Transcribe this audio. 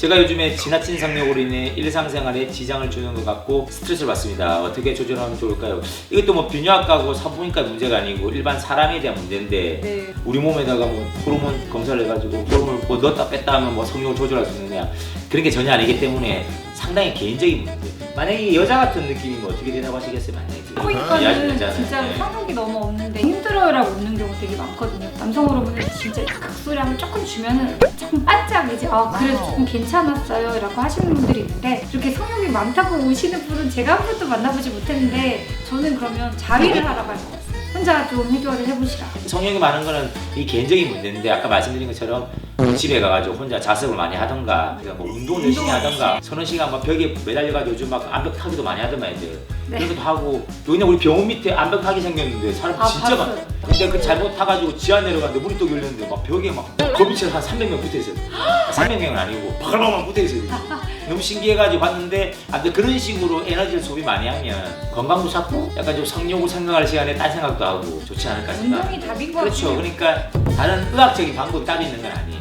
제가 요즘에 지나친 성욕으로 인해 일상생활에 지장을 주는 것 같고 스트레스를 받습니다. 어떻게 조절하면 좋을까요? 이것도 뭐 비뇨학과고 산부인과 문제가 아니고 일반 사람에 대한 문제인데 네. 우리 몸에다가 뭐 호르몬 검사를 해가지고 호르몬을 뭐 넣었다 뺐다 하면 뭐 성욕을 조절할 수 있느냐 그런 게 전혀 아니기 때문에 상당히 개인적인 문제. 만약에 여자 같은 느낌이면 어떻게 대답 하시겠어요? 만약에 그 코이과는 여자잖아요. 진짜 네. 성욕이 너무 없는데 힘들어요라고 웃는 경우 되게 많거든요. 남성 호르몬은 진짜 하면 조금 주면은 조금 반짝이지. 아 그래도 조금 괜찮았어요라고 하시는 분들이 있는데 그렇게 성 욕이 많다고 오시는 분은 제가 한 번도 만나보지 못했는데 저는 그러면 자위를 하러 갈 것 같아요. 혼자 좀 해결을 해보시라. 성욕이 많은 거는 이 개인적인 문제인데 아까 말씀드린 것처럼 집에 가가지고 혼자 자습을 많이 하던가 그러니까 뭐 운동을 열심히 하던가 서너 시간 막 벽에 매달려가지고 요즘 막 암벽 타기도 많이 하더만 애들 네. 그런 것도 하고 여기는 우리 병원 밑에 암벽 타기 생겼는데 사람 아, 진짜 많아 봤어요. 근데 그 잘못 타가지고 지하 내려갔는데 물이 또 열렸는데 막 벽에 막 거미처럼 한 300명 붙어있어요 300명은 아니고 바글바글 붙어있어요 너무 신기해가지고 봤는데 아무튼 그런 식으로 에너지를 소비 많이 하면 건강도 찾고 약간 좀 성욕을 생각할 시간에 딴 생각도 하고 좋지 않을까 생각 운동이 답인 것 그렇죠. 같아요. 그러니까 다른 의학적인 방법이 따로 있는 건 아니에요.